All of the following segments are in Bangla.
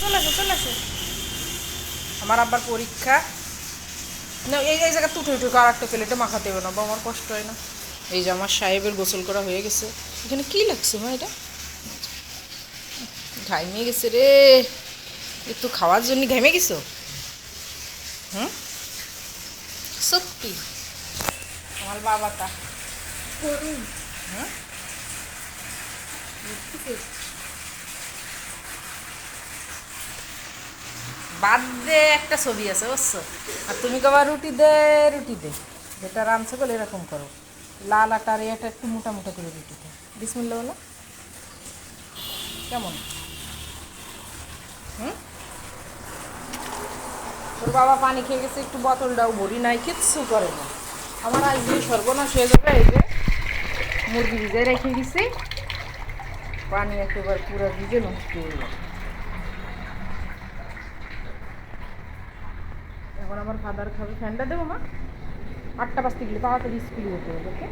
চলে আসো চলে আসো। আমার আব্বার পরীক্ষা। না এই এই জায়গা টুটু টুকু আর একটা প্লেটে মাখাতে হবে না বা আমার কষ্ট হয় না। এই যে আমার সাহেবের গোসল করা হয়ে গেছে। এখানে কি লাগছে মা এটা? ঘাইমে গেছে রে। একটু খাওয়ার জন্য ঘাইমে গেছো? হুম? সত্যি? আমার বাবাটা। হুম? বাদ দে, একটা ছবি আছে, বুঝছ? আর তুমি কবার রুটি দে রুটি দে। যেটা রামছে বলে এরকম করো। লাল আটার এটা একটু মোটা মোটা করে রুটি দে। বিসমিল্লা বলো। কেমন? হুম? তোর বাবা পানি খেয়ে গেছে, একটু বোতলটাও ভরি নাই, কিচ্ছু করে না। আমার আজ দিয়ে সর্বনাশ হয়ে যাবে, এই যে মুরগি ভিজে রেখে দিছি। পানি একেবারে পুরো ভিজে নষ্ট হয়ে গেল এখন আমার ফাদার খাবে। ফ্যানটা দেবো মা। আটটা বাজতে গেলে তাড়াতাড়ি স্কুলে যেতে হবে ওকে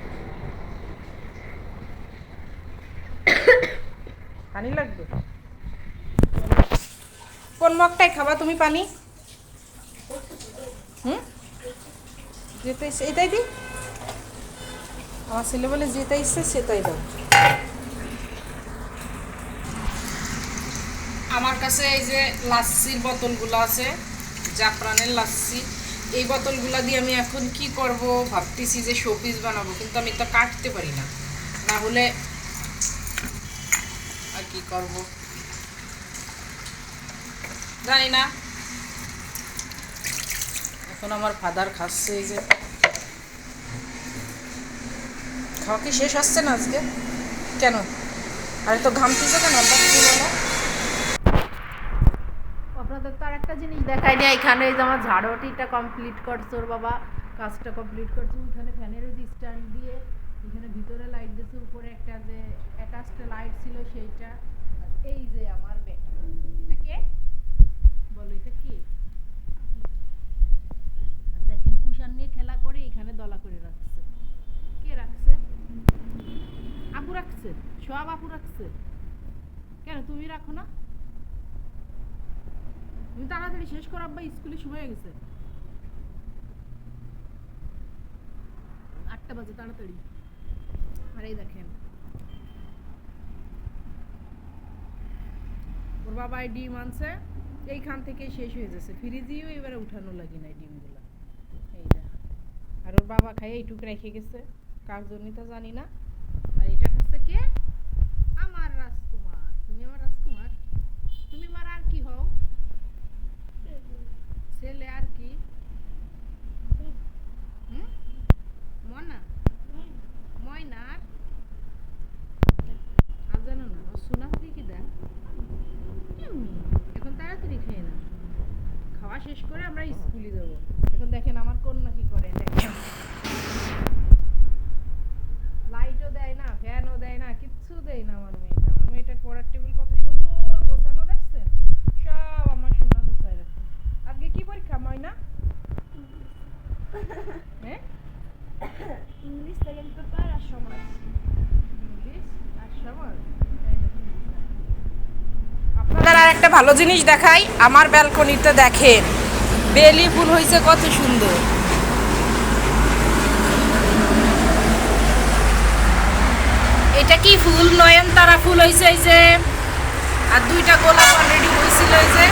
পানি লাগবে? কোন মগটাই খাবা তুমি পানি? হুম? যেতে এটাই দি। আমার ছেলে বলে যেটা ইচ্ছে সেটাই দাও। আমার কাছে এই যে লাচ্ছির বোতলগুলো আছে। জাফরানের লাচ্ছি। এই বোতলগুলো দিয়ে আমি এখন কি করব? ভাবতেছি যে শোপিস বানাবো, কিন্তু আমি তো কাটতে পারি না। না হলে আর কি করব? জানি না। এখন আমার ফাদার খাচ্ছে এই যে। খাওয়া কি শেষ আসছে না আজকে? কেন? আরে তো ঘামতেছে কেন? আব্বা কিছু বলো আপনাদের তো আর একটা জিনিস দেখাই না এখানে এই যে আমার ঝাড়বাটিটা কমপ্লিট করছে ওর বাবা। কাজটা কমপ্লিট করছে। ওইখানে ফ্যানের ওই স্ট্যান্ড দিয়ে, এখানে ভিতরে লাইট দিয়েছে। উপরে একটা যে অ্যাটাচড লাইট ছিল সেইটা। এই যে আমার ব্যাগ এটা কে? বলো, এটা কি? দেখেন কুশান নিয়ে খেলা করে এখানে দলা করে রাখছে। কে রাখছে? আপু রাখছে। সব আপু রাখছে। কেন, তুমি রাখো না? তাড়াতাড়ি শেষ করো আব্বা স্কুলে সময় হয়ে গেছে। আটটা বাজে, তাড়াতাড়ি। আর এই দেখেন। ওর বাবা এই ডিম আনছে, এইখান থেকে শেষ হয়ে যাচ্ছে। ফ্রিজেও এবারে উঠানো লাগে না ডিমগুলো। এই দেখ। আর ওর বাবা খাই এইটুকু রেখে গেছে। কার জন্য তো জানি না আর এটা খাচ্ছে কে আমার রাজকুমার তুমি আমার রাজকুমার তুমি আমার আর কি হও ছেলে আর কি? মনা ময়না? আর? আর জানো না ও সোনা হতে কি দেয় এখন তাড়াতাড়ি খেয়ে না খাওয়া শেষ করে আমরা স্কুলে যাব। এখন দেখেন আমার কন্যা কি করে, দেখেন। লাইটও দেয় না, ফ্যানও দেয় না, কিচ্ছু দেয় না আমার মেয়েটা। আমার মেয়েটার পড়ার টেবিল কত সুন্দর গোছানো, দেখছেন সব আমার সোনা গোছায় রাখে আজকে কি পরীক্ষা ময়না হ্যাঁ ইংলিশ সেকেন্ড পেপার আর সমাজ ইংলিশ আর সমাজ এই দেখেন। আপনাদের আর একটা ভালো জিনিস দেখাই, আমার ব্যালকনিতে দেখেন। বেলি ফুল হয়েছে কত সুন্দর। এটা কি ফুল? নয়ন তারা ফুল হয়েছে এই যে। আর দুইটা গোলাপ অলরেডি হয়েছিল এই যে।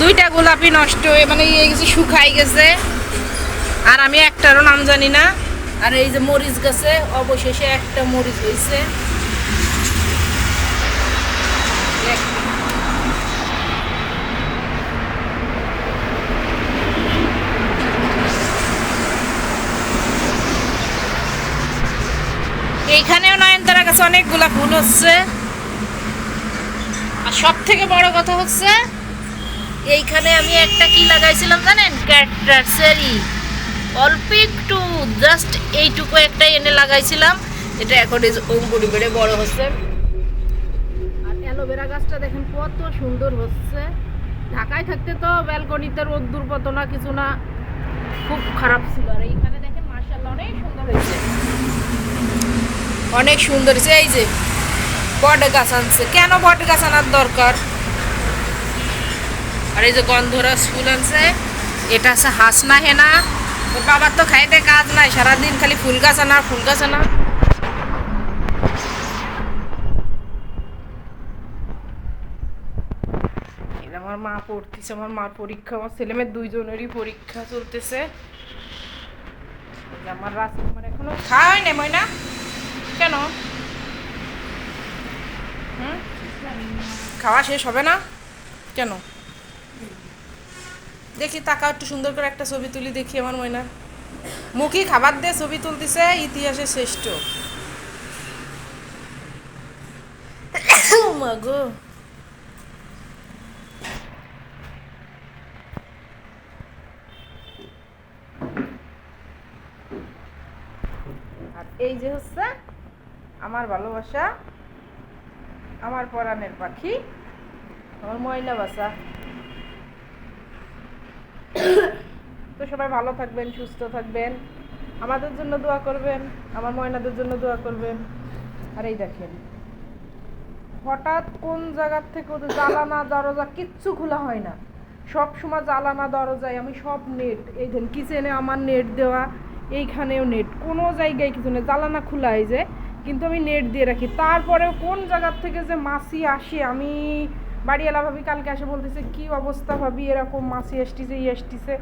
দুইটা গোলাপই নষ্ট হয়ে মানে ইয়ে গেছে শুকাই গেছে। আর আমি একটারও নাম জানি না। আর এই যে মরিচ গেছে, অবশেষে একটা মরিচ হয়েছে এইখানেও নয়নতারা গাছে অনেকগুলা ফুল হচ্ছে। আর সব থেকে বড় কথা হচ্ছে, এইখানে আমি একটা কি লাগাইছিলাম জানেন? ক্যাটরাসেরি অল্প একটু জাস্ট এইটুকু একটা এনে লাগাইছিলাম। এটা এখন অঙ্কুরি বেড়ে বড় হচ্ছে। আর অ্যালোভেরা গাছটা দেখেন কত সুন্দর হচ্ছে। ঢাকায় থাকতে তো ব্যালকনিতে রোদ্দুর পতো না, কিছু না, খুব খারাপ ছিল। আর এইখানে দেখেন মার্শাল্লাহ অনেক সুন্দর হয়েছে। অনেক সুন্দর এই যে বট গাছ আনছে। কেন বট গাছ আনার দরকার? আর এই যে গন্ধরাজ ফুল আনছে, এটা আছে হাসনা হেনা। ওর বাবার তো খাইতে কাজ নাই, সারাদিন খালি ফুল গাছ আনা, ফুল গাছ আনা। আমার মা পড়তেছে, আমার মার পরীক্ষা, আমার ছেলে মেয়ের দুইজনেরই পরীক্ষা চলতেছে। আমার রাজকুমার এখনও খাওয়া হয় না ময়না। কেন? খাওয়া শেষ হবে না? কেন? দেখি তাকাও একটু সুন্দর করে একটা ছবি তুলি দেখি আমার ময়না। মুখি খাবার দিয়ে ছবি তুলতেছে, ইতিহাসের শ্রেষ্ঠ। আর এই যে হচ্ছে আমার ভালোবাসা, আমার পরাণের পাখি, আমার ময়না বাসা। তো সবাই ভালো থাকবেন, সুস্থ থাকবেন। আমাদের জন্য দোয়া করবেন, আমার ময়নাদের জন্য দোয়া করবেন। আর এই দেখেন, হঠাৎ কোন জায়গার থেকে ওদের জ্বালানা, দরজা কিচ্ছু খোলা হয় না। সব সময় জ্বালানা, দরজায়, আমি সব নেট, এই দেন কিচেনে আমার নেট দেওয়া, এইখানেও নেট, কোনো জায়গায় কিছু নেই। জ্বালানা খোলা এই যে কিন্তু আমি নেট দিয়ে রাখি। তারপরে কোন জায়গার থেকে যে মাছি আসে, আমি বাড়িওয়ালা ভাবি কালকে এসে বলতেছে, কি অবস্থা ভাবি? এরকম মাছি আসতিছে ই আসতিছে